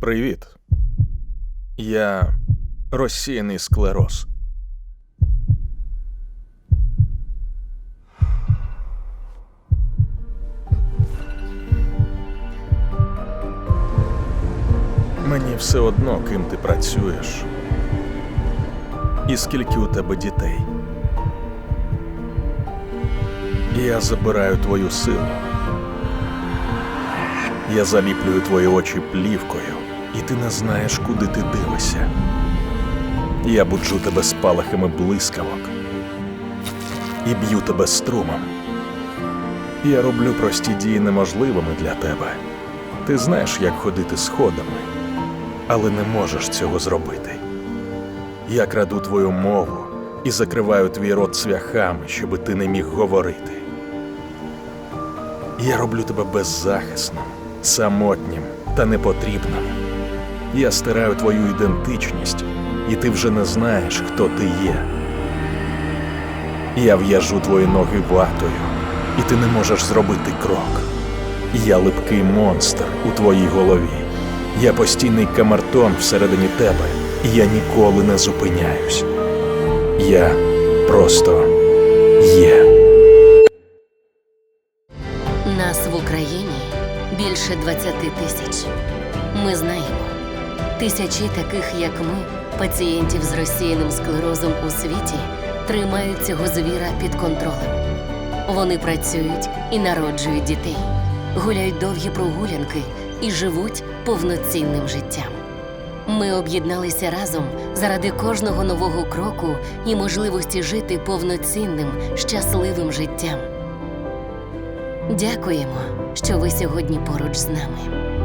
Привіт. Я розсіяний склероз. Мені все одно, ким ти працюєш. І скільки у тебе дітей. Я забираю твою силу. Я заліплюю твої очі плівкою, і ти не знаєш, куди ти дивишся. Я буджу тебе спалахами блискавок і б'ю тебе струмом. Я роблю прості дії неможливими для тебе. Ти знаєш, як ходити сходами, але не можеш цього зробити. Я краду твою мову і закриваю твій рот цвяхами, щоби ти не міг говорити. Я роблю тебе беззахисним, самотнім та непотрібним. Я стираю твою ідентичність, і ти вже не знаєш, хто ти є. Я в'яжу твої ноги ватою, і ти не можеш зробити крок. Я липкий монстр у твоїй голові. Я постійний камертон всередині тебе, і я ніколи не зупиняюсь. Я просто є. Нас в Україні більше 20 тисяч. Ми знаємо. Тисячі таких, як ми, пацієнтів з розсіяним склерозом у світі, тримають цього звіра під контролем. Вони працюють і народжують дітей, гуляють довгі прогулянки і живуть повноцінним життям. Ми об'єдналися разом заради кожного нового кроку і можливості жити повноцінним, щасливим життям. Дякуємо, що ви сьогодні поруч з нами.